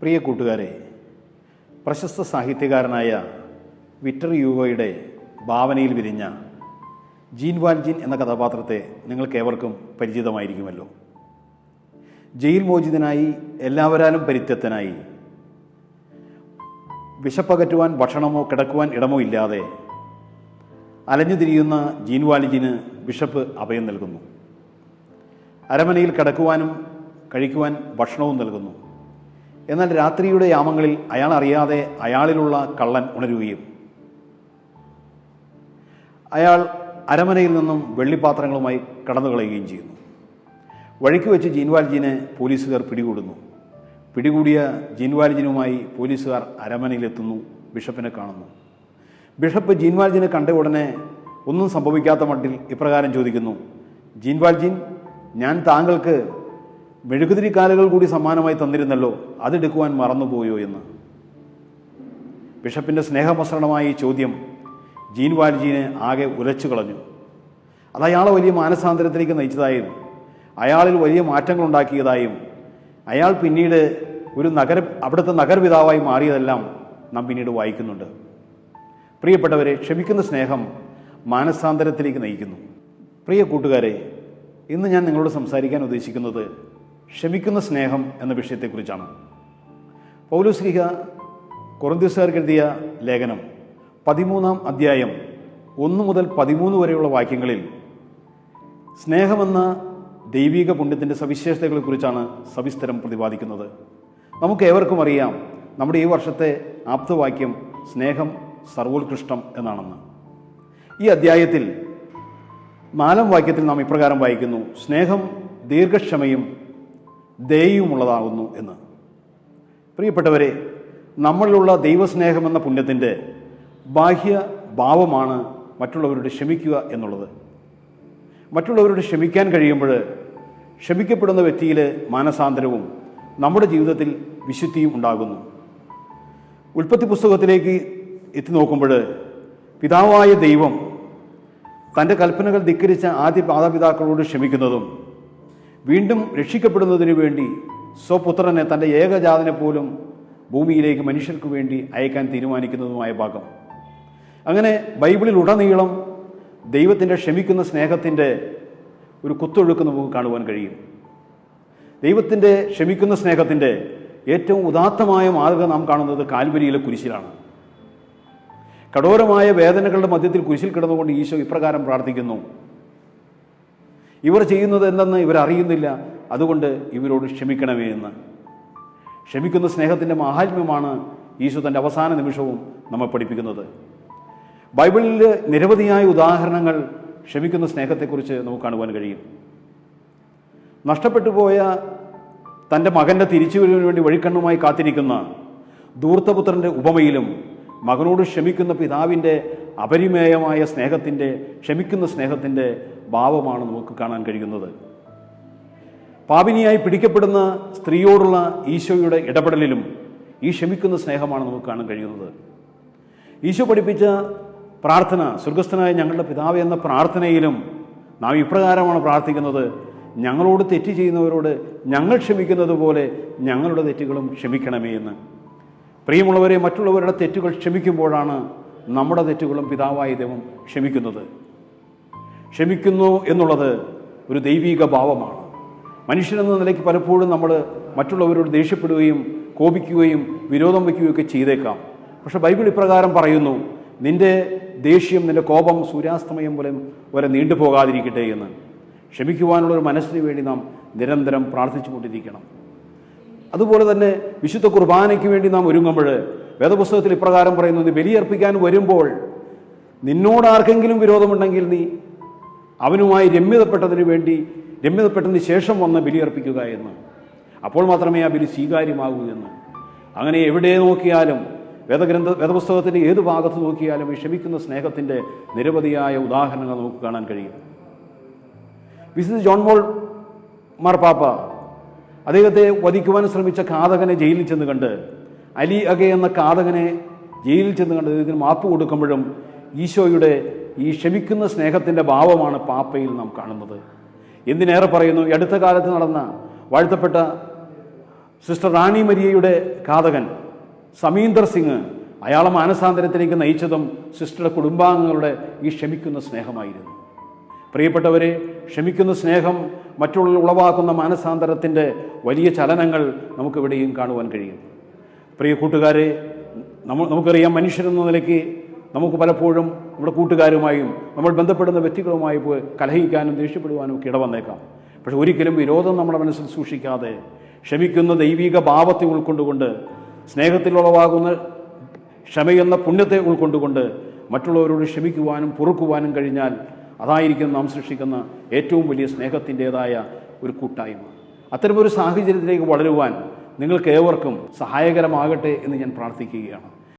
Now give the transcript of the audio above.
പ്രിയ കൂട്ടുകാരെ പ്രശസ്ത സാഹിത്യകാരനായ വിക്ടർ യൂഗോയുടെ ഭാവനയിൽ വിരിഞ്ഞ ജീൻ വാൽജിൻ എന്ന കഥാപാത്രത്തെ നിങ്ങൾക്കേവർക്കും പരിചിതമായിരിക്കുമല്ലോ. ജയിൽ മോചിതനായി എല്ലാവരാലും പരിത്യക്തനായി വിശപ്പകറ്റുവാൻ ഭക്ഷണമോ കിടക്കുവാൻ ഇടമോ ഇല്ലാതെ അലഞ്ഞു തിരിയുന്ന ജീൻ വാലിജിന് ബിഷപ്പ് അഭയം നൽകുന്നു. അരമനയിൽ കിടക്കുവാനും കഴിക്കുവാൻ ഭക്ഷണവും നൽകുന്നു. എന്നാൽ രാത്രിയുടെ യാമങ്ങളിൽ അയാൾ അറിയാതെ അയാളിലുള്ള കള്ളൻ ഉണരുകയും അയാൾ അരമനയിൽ നിന്നും വെള്ളിപ്പാത്രങ്ങളുമായി കടന്നു കളയുകയും ചെയ്യുന്നു. വഴിക്ക് വെച്ച് ജീൻവാൽജിനെ പോലീസുകാർ പിടികൂടുന്നു. പിടികൂടിയ ജീൻവാൽജിനുമായി പോലീസുകാർ അരമനയിലെത്തുന്നു ബിഷപ്പിനെ കാണുന്നു. ബിഷപ്പ് ജീൻവാൽജിനെ കണ്ട ഉടനെ ഒന്നും സംഭവിക്കാത്ത മട്ടിൽ ഇപ്രകാരം ചോദിക്കുന്നു ജീൻവാൽജിൻ ഞാൻ താങ്കൾക്ക് മെഴുകുതിരി കാലുകൾ കൂടി സമ്മാനമായി തന്നിരുന്നല്ലോ അതെടുക്കുവാൻ മറന്നുപോയോ എന്ന്. ബിഷപ്പിന്റെ സ്നേഹമസരണമായ ഈ ചോദ്യം ജീൻ വാൽജീനെ ആകെ ഉലച്ചു കളഞ്ഞു. അത് അയാളെ വലിയ മാനസാന്തരത്തിലേക്ക് നയിച്ചതായും അയാളിൽ വലിയ മാറ്റങ്ങൾ ഉണ്ടാക്കിയതായും അയാൾ പിന്നീട് ഒരു നഗര അവിടുത്തെ നഗരപിതാവായി മാറിയതെല്ലാം നാം പിന്നീട് വായിക്കുന്നുണ്ട്. പ്രിയപ്പെട്ടവരെ ക്ഷമിക്കുന്ന സ്നേഹം മാനസാന്തരത്തിലേക്ക് നയിക്കുന്നു. പ്രിയ കൂട്ടുകാരെ ഇന്ന് ഞാൻ നിങ്ങളോട് സംസാരിക്കാൻ ഉദ്ദേശിക്കുന്നത് ക്ഷമിക്കുന്ന സ്നേഹം എന്ന വിഷയത്തെക്കുറിച്ചാണ്. പൗലോസ്ലിഹ കുറന്തിസാർ എഴുതിയ ലേഖനം പതിമൂന്നാം അധ്യായം ഒന്ന് മുതൽ പതിമൂന്ന് വരെയുള്ള വാക്യങ്ങളിൽ സ്നേഹമെന്ന ദൈവിക പുണ്യത്തിന്റെ സവിശേഷതകളെക്കുറിച്ചാണ് സവിസ്തരം പ്രതിപാദിക്കുന്നത്. നമുക്ക് ഏവർക്കും അറിയാം നമ്മുടെ ഈ വർഷത്തെ ആപ്തവാക്യം സ്നേഹം സർവോത്കൃഷ്ടം എന്നാണെന്ന്. ഈ അധ്യായത്തിൽ നാലാം വാക്യത്തിൽ നാം ഇപ്രകാരം വായിക്കുന്നു. സ്നേഹം ദീർഘക്ഷമയും ദയയുമുള്ളതാകുന്നു എന്ന്. പ്രിയപ്പെട്ടവരെ നമ്മളിലുള്ള ദൈവസ്നേഹം എന്ന പുണ്യത്തിന്റെ ബാഹ്യ ഭാവമാണ് മറ്റുള്ളവരോട് ക്ഷമിക്കുക എന്നുള്ളത്. മറ്റുള്ളവരോട് ക്ഷമിക്കാൻ കഴിയുമ്പോൾ ക്ഷമിക്കപ്പെടുന്ന വ്യക്തിയിൽ മാനസാന്തരവും നമ്മുടെ ജീവിതത്തിൽ വിശുദ്ധിയും ഉണ്ടാകുന്നു. ഉൽപ്പത്തി പുസ്തകത്തിലേക്ക് എത്തി നോക്കുമ്പോൾ പിതാവായ ദൈവം തന്റെ കൽപ്പനകൾ ധിക്കരിച്ച ആദ്യ മാതാപിതാക്കളോട് ക്ഷമിക്കുന്നതും വീണ്ടും രക്ഷിക്കപ്പെടുന്നതിനു വേണ്ടി സ്വപുത്രനെ തന്റെ ഏകജാതനെ പോലും ഭൂമിയിലേക്ക് മനുഷ്യർക്ക് വേണ്ടി അയക്കാൻ തീരുമാനിക്കുന്നതുമായ ഭാഗം. അങ്ങനെ ബൈബിളിൽ ഉടനീളം ദൈവത്തിന്റെ ക്ഷമിക്കുന്ന സ്നേഹത്തിന്റെ ഒരു കുത്തൊഴുക്ക് നമുക്ക് കാണുവാൻ കഴിയും. ദൈവത്തിന്റെ ക്ഷമിക്കുന്ന സ്നേഹത്തിന്റെ ഏറ്റവും ഉദാത്തമായ മാതൃക നാം കാണുന്നത് കാൽവരിയിലെ കുരിശിലാണ്. കഠോരമായ വേദനകളുടെ മധ്യത്തിൽ കുരിശിൽ കിടന്നുകൊണ്ട് ഈശോ ഇപ്രകാരം പ്രാർത്ഥിക്കുന്നു. ഇവർ ചെയ്യുന്നത് എന്തെന്ന് ഇവരറിയുന്നില്ല അതുകൊണ്ട് ഇവരോട് ക്ഷമിക്കണമേ എന്ന്. ക്ഷമിക്കുന്ന സ്നേഹത്തിന്റെ മാഹാത്മ്യമാണ് ഈശോ തന്റെ അവസാന നിമിഷവും നമ്മെ പഠിപ്പിക്കുന്നത്. ബൈബിളിൽ നിരവധിയായ ഉദാഹരണങ്ങൾ ക്ഷമിക്കുന്ന സ്നേഹത്തെക്കുറിച്ച് നമുക്ക് കാണുവാൻ കഴിയും. നഷ്ടപ്പെട്ടു പോയ തന്റെ മകന്റെ തിരിച്ചുവരവിന് വേണ്ടി വഴിക്കണ്ണുമായി കാത്തിരിക്കുന്ന ദൂർത്തപുത്രന്റെ ഉപമയിലും മകനോട് ക്ഷമിക്കുന്ന പിതാവിന്റെ അപരിമേയമായ സ്നേഹത്തിന്റെ ക്ഷമിക്കുന്ന സ്നേഹത്തിന്റെ ഭാവമാണ് നമുക്ക് കാണാൻ കഴിയുന്നത്. പാപിനിയായി പിടിക്കപ്പെടുന്ന സ്ത്രീയോടുള്ള ഈശോയുടെ ഇടപെടലിലും ഈ ക്ഷമിക്കുന്ന സ്നേഹമാണ് നമുക്ക് കാണാൻ കഴിയുന്നത്. ഈശോ പഠിപ്പിച്ച പ്രാർത്ഥന സ്വർഗസ്ഥനായ ഞങ്ങളുടെ പിതാവ് എന്ന പ്രാർത്ഥനയിലും നാം ഇപ്രകാരമാണ് പ്രാർത്ഥിക്കുന്നത്. ഞങ്ങളോട് തെറ്റ് ചെയ്യുന്നവരോട് ഞങ്ങൾ ക്ഷമിക്കുന്നത് പോലെ ഞങ്ങളുടെ തെറ്റുകളും ക്ഷമിക്കണമേ എന്ന്. പ്രിയമുള്ളവരെ മറ്റുള്ളവരുടെ തെറ്റുകൾ ക്ഷമിക്കുമ്പോഴാണ് നമ്മുടെ തെറ്റുകളും പിതാവായ ദൈവം ക്ഷമിക്കുന്നത്. ക്ഷമിക്കുന്നു എന്നുള്ളത് ഒരു ദൈവീക ഭാവമാണ്. മനുഷ്യനെന്ന നിലയ്ക്ക് പലപ്പോഴും നമ്മൾ മറ്റുള്ളവരോട് ദേഷ്യപ്പെടുകയും കോപിക്കുകയും വിരോധം വയ്ക്കുകയൊക്കെ ചെയ്തേക്കാം. പക്ഷെ ബൈബിൾ ഇപ്രകാരം പറയുന്നു നിന്റെ ദേഷ്യം നിന്റെ കോപം സൂര്യാസ്തമയം പോലെ വരെ നീണ്ടുപോകാതിരിക്കട്ടെ എന്ന്. ക്ഷമിക്കുവാനുള്ള ഒരു മനസ്സിന് വേണ്ടി നാം നിരന്തരം പ്രാർത്ഥിച്ചു കൊണ്ടിരിക്കണം. അതുപോലെ തന്നെ വിശുദ്ധ കുർബാനയ്ക്ക് വേണ്ടി നാം ഒരുങ്ങുമ്പോൾ വേദപുസ്തകത്തിൽ ഇപ്രകാരം പറയുന്നു നീ ബലിയർപ്പിക്കാൻ വരുമ്പോൾ നിന്നോട് ആർക്കെങ്കിലും വിരോധമുണ്ടെങ്കിൽ നീ അവനുമായി രമ്യതപ്പെട്ടതിന് വേണ്ടി രമ്യതപ്പെട്ടതിന് ശേഷം വന്ന് ബലിയർപ്പിക്കുക എന്ന്. അപ്പോൾ മാത്രമേ ആ ബലി സ്വീകാര്യമാകൂ എന്ന്. അങ്ങനെ എവിടെ നോക്കിയാലും വേദഗ്രന്ഥ വേദപുസ്തകത്തിന്റെ ഏത് ഭാഗത്ത് നോക്കിയാലും ഈ ക്ഷമിക്കുന്ന സ്നേഹത്തിന്റെ നിരവധിയായ ഉദാഹരണങ്ങൾ നമുക്ക് കാണാൻ കഴിയും. വിശുദ്ധ ജോൺ മോൾ മാർപ്പാപ്പ അദ്ദേഹത്തെ വധിക്കുവാൻ ശ്രമിച്ച കാതകനെ ജയിലിൽ ചെന്ന് കണ്ട് അലി അഗെ എന്ന കാതകനെ ജയിലിൽ ചെന്ന് കണ്ട് അദ്ദേഹത്തിന് മാപ്പ് കൊടുക്കുമ്പോഴും ഈശോയുടെ ഈ ക്ഷമിക്കുന്ന സ്നേഹത്തിന്റെ ഭാവമാണ് പാപ്പയിൽ നാം കാണുന്നത്. എന്തിനേറെ പറയുന്നു? അടുത്ത കാലത്ത് നടന്ന വാഴ്ത്തപ്പെട്ട സിസ്റ്റർ റാണി മരിയയുടെ ഘാതകൻ സമീന്ദർ സിംഗ് അയാളെ മാനസാന്തരത്തിലേക്ക് നയിച്ചതും സിസ്റ്ററുടെ കുടുംബാംഗങ്ങളുടെ ഈ ക്ഷമിക്കുന്ന സ്നേഹമായിരുന്നു. പ്രിയപ്പെട്ടവരെ ക്ഷമിക്കുന്ന സ്നേഹം മറ്റുള്ള ഉളവാക്കുന്ന മാനസാന്തരത്തിന്റെ വലിയ ചലനങ്ങൾ നമുക്കിവിടെയും കാണുവാൻ കഴിയും. പ്രിയ കൂട്ടുകാരെ നമ്മൾ നമുക്കറിയാം മനുഷ്യരെന്ന നിലയ്ക്ക് നമുക്ക് പലപ്പോഴും നമ്മുടെ കൂട്ടുകാരുമായും നമ്മൾ ബന്ധപ്പെടുന്ന വ്യക്തികളുമായി പോയി കലഹിക്കാനും ദേഷ്യപ്പെടുവാനും ഒക്കെ ഇടവന്നേക്കാം പക്ഷെ ഒരിക്കലും വിരോധം നമ്മുടെ മനസ്സിൽ സൂക്ഷിക്കാതെ ക്ഷമിക്കുന്ന ദൈവിക ഭാവത്തെ ഉൾക്കൊണ്ടുകൊണ്ട് സ്നേഹത്തിൽ ഉളവാകുന്ന ക്ഷമയെന്ന പുണ്യത്തെ ഉൾക്കൊണ്ടുകൊണ്ട് മറ്റുള്ളവരോട് ക്ഷമിക്കുവാനും പൊറുക്കുവാനും കഴിഞ്ഞാൽ അതായിരിക്കും നാം സൃഷ്ടിക്കുന്ന ഏറ്റവും വലിയ സ്നേഹത്തിന്റേതായ ഒരു കൂട്ടായ്മ. അത്തരമൊരു സാഹചര്യത്തിലേക്ക് വളരുവാൻ നിങ്ങൾക്ക് ഏവർക്കും സഹായകരമാകട്ടെ എന്ന് ഞാൻ പ്രാർത്ഥിക്കുകയാണ്.